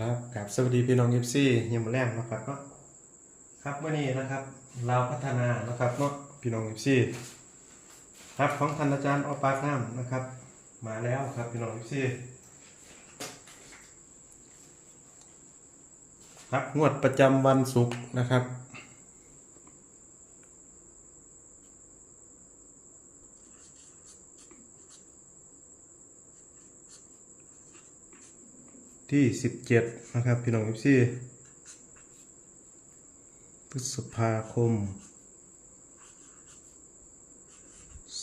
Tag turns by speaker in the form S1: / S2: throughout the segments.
S1: ครับกับสวัสดีพี่น้องยิปซี่ยิมแรงนะครับเนาะครับเมื่อนี้นะครับเราพัฒนานะครับเนาะพี่น้องยิปซี่ครับของท่านอาจารย์อปากน้ำนะครับ มาแล้วครับพี่น้องยิปซี่ครับงวดประจำวันศุกร์นะครับ ที่สิบเจ็ดนะครับ พี่น้องเอฟซีพฤษภาคม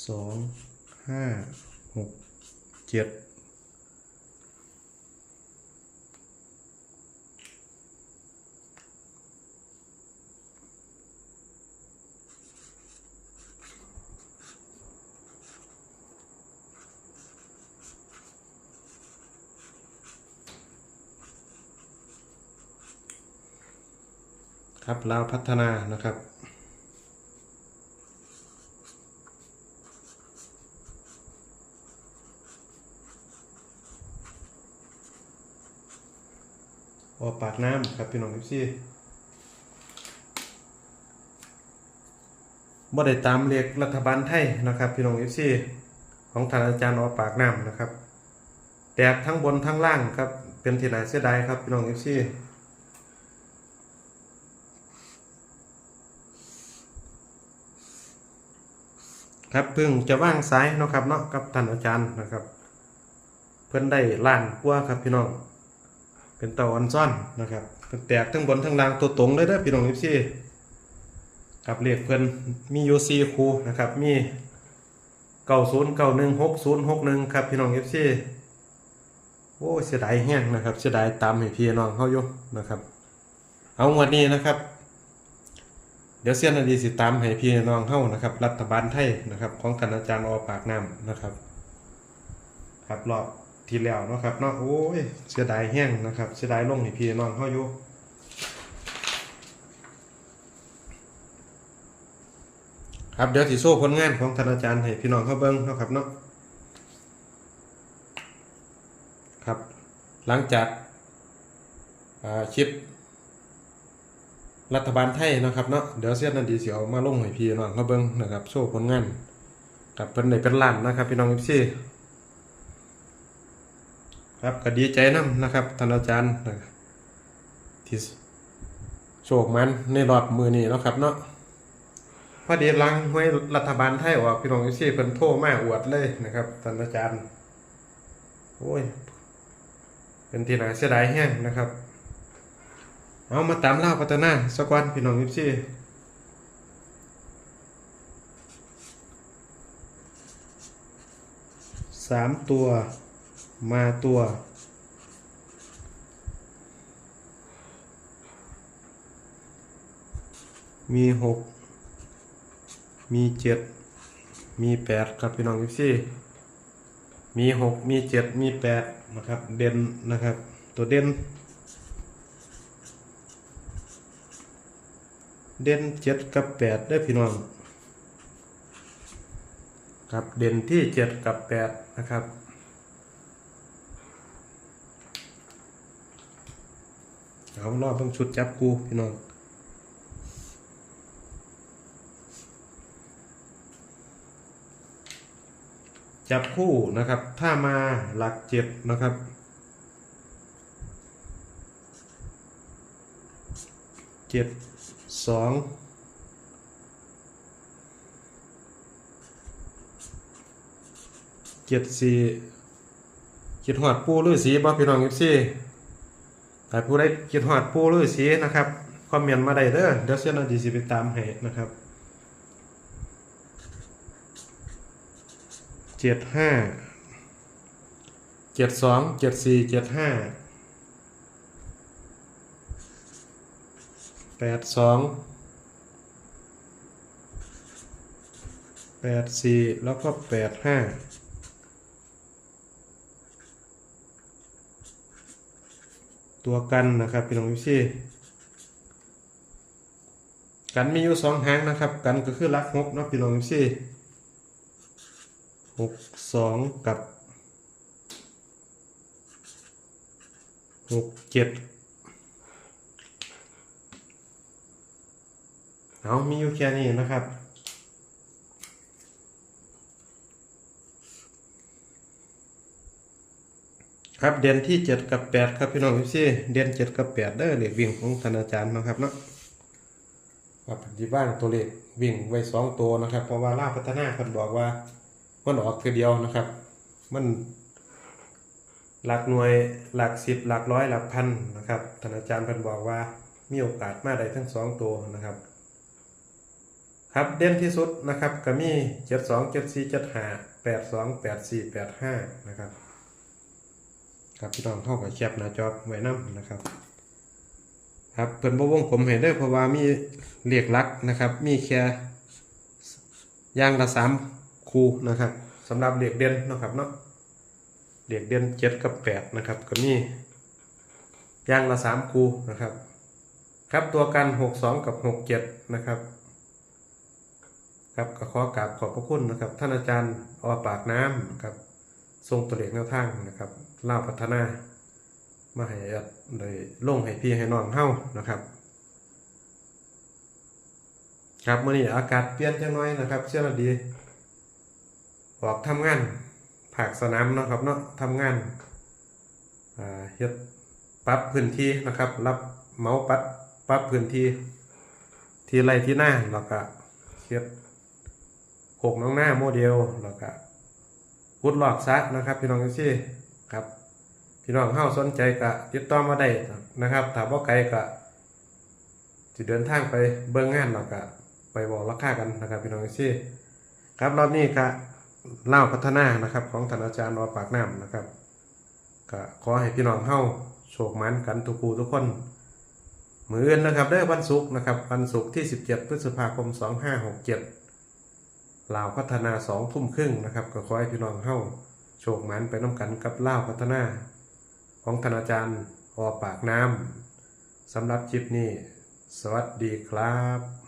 S1: สองห้าหกเจ็ด ครับลาวพัฒนานะครับออกปากน้ำครับพี่น้องเอฟซีบ่ได้ตามเรียกรัฐบาลไทยนะครับ พี่น้องเอฟซีของท่านอาจารย์ออกปากน้ำนะครับ แตกทั้งบนทั้งล่างครับ เป็นที่น่าเสียดายครับ พี่น้องเอฟซี ครับเพิ่งจะว่างสายเนาะครับเนาะกับท่านอาจารย์นะครับ เพิ่อนได้ล้านกว่าครับพี่น้อง เป็นเต่าอันซ่อนนะครับแตกทั้งบนทั้งล่างตัวตรงเลยเด้อพี่น้องเอฟซีกับเลขเพิ่อนมียู่สี่คูนะครับมีเก้าศูนย์เก้าหนึ่งหกศูนย์หกหนึ่งครับพี่น้องเอฟซีโอ้เสียดายแห้งนะครับเสียดายตามให้พี่น้องเขาอยู่นะครับ เอางวันนี้นะครับ เดี๋ยวเสี้ยนอดีสิตามให้พี่น้องเข้านะครับ รัฐบาลไทยนะครับ ของท่านอาจารย์อปากน้ำนะครับ ครับรอบที่แล้วเนาะครับเนาะโอ้ยเสียดายแห้งนะครับ เสียดายลงให้พี่น้องเข้าอยู่ครับเดี๋ยวสิโซ่ผลงานของท่านอาจารย์ให้พี่น้องเข้าเบิ้งนะครับเนาะครับ หลังจากคลิป รัฐบาลไทยนะครับเนาะเดี๋ยวเสียนันดีเสิเอามาลงให้พี่น้องเขาเบิ้งนะครับโซ่ผลงานกับเป็นในเป็นล้านนะครับพี่น้องเอฟซีครับก็ดีใจนํนะครับท่านอาจารย์ที่โชคมันในรอบมือนี้นะครับเนาะพอดีลังห้วยรัฐบาลไทยออกพี่น้องที่เพิ่นโทรมาอวดเลยนะครับท่านอาจารย์โอ้ยเป็นที่น่าเสียดายแห้งนะครับ เอามาตามเล่าพัฒนาสักวันพี่น้องที่สามตัวมาตัวมีหกมีเจ็ดมีแปดครับพี่น้องยิปซี่มีหกมีเจ็ดมีแปดนะครับ เด่นนะครับ ตัวเด่น เด่นเจ็ดกับแปดได้พี่น้องครับเด่นที่เจ็ดกับแปดนะครับเอารอบเบิ่งชุดจับกูพี่น้องจับคู่นะครับ ถ้ามาหลักเจ็ดนะครับ เจ็ด สองเจ็ดสี่เจ็ดหอดปูหรือสีบ่พี่น้องยิปซี่ถ้าผู้ใดคิดฮอดปูหรือสีนะครับคอมเมนต์มาได้เด้อเดี๋ยวเสียนาดีสิไปตามให้นะครับเจ็ดห้าเจ็ดสองเจ็ดสี่เจ็ดห้า แปดสองแปดสี่แล้วก็แปดห้าตัวกันนะครับพี่น้องวิซี่กันมีอยู่สองหางนะครับ กันก็คือลักหกนะพี่น้องวิซี่หกสองกับหกเจ็ด เอามีอยู่แค่นี้นะครับครับเดือนที่เจ็ดกับแปดครับพี่น้องพี่ซี่เดือนเจ็ดกับแปดเด้อเลขวิ่งของธนาจารย์นะครับเนาะครับที่บ้านตัวเลขวิ่งไว้สองตัวนะครับ เพราะว่าล่าพัฒนาเพิ่นบอกว่ามันออกคือเดียวนะครับ มันหลักหน่วยหลักสิบหลักร้อยหลักพันนะครับธนาจารย์เพิ่นบอกว่ามีโอกาสมาได้ทั้งสองตัวนะครับ ครับเด่นที่สุดนะครับก็มีเจ็ดสองเจ็ดสี่เจ็ดห้าแปดสองแปดสี่แปดห้านะครับครับพี่น้องเข้ากับแคปหน้าจอไว้นํนะครับครับเพิ่อนบ่วงผมให้เด้เพราะว่ามีเลขหลักนะครับ มีแค่ย่างละสามคูนะครับสำหรับเลขเด่นนะครับเนาะเลขเด่นเจ็ดกับแปดนะครับก็มีย่างละสามคูนะครับ ครับตัวกันหกสองกับหกเจ็ดนะครับ ครับก็ขอกราบขอบพระคุณนะครับท่านอาจารย์อปากน้ำครับทรงตัวเลขแนวทางนะครับเล่าพัฒนามาให้แอดเลยลงให้พี่ให้น้องเฮ้านะครับครับมื้อนี้อากาศเปลี่ยนจังน้อยนะครับ เชื่อว่าดีออกทำงานภาคสนามเนาะครับเนาะทำงานอ่าเฮ็ดปรับพื้นที่นะครับ รับเมาปัดปรับพื้นที่ ที่ไรที่หน้าแล้วก็เฮ็ด โขกน้องหน้าโมเดลแล้วก็กุดหลอกซะนะครับ พี่น้องที่ครับ พี่น้องเฮาสนใจก็ติดต่อมาได้นะครับถ้าบ่าไกลก็สิเดินทางไปเบิ่งงานแล้วก็ไปบอกราคากันนะครับ พี่น้องที่ครับรอบนี้ก็เล่าพัฒนานะครับ ของท่านอาจารย์วปากน้ำนะครับก็ขอให้พี่น้องเฮาโชคมันกันทุกผู้ทุกคนมืออื่นนะครับเด้วันศุกร์นะครับวันศุกร์ที่ 17 พฤษภาคม 2567 ลาวพัฒนาสองทุ่มครึ่งนะครับก็ขอให้พี่น้องเข้าโชคหมันไปน้ำกันกับลาวพัฒนา ของธนาจารย์อปากน้ำสำหรับคลิปนี้ สวัสดีครับ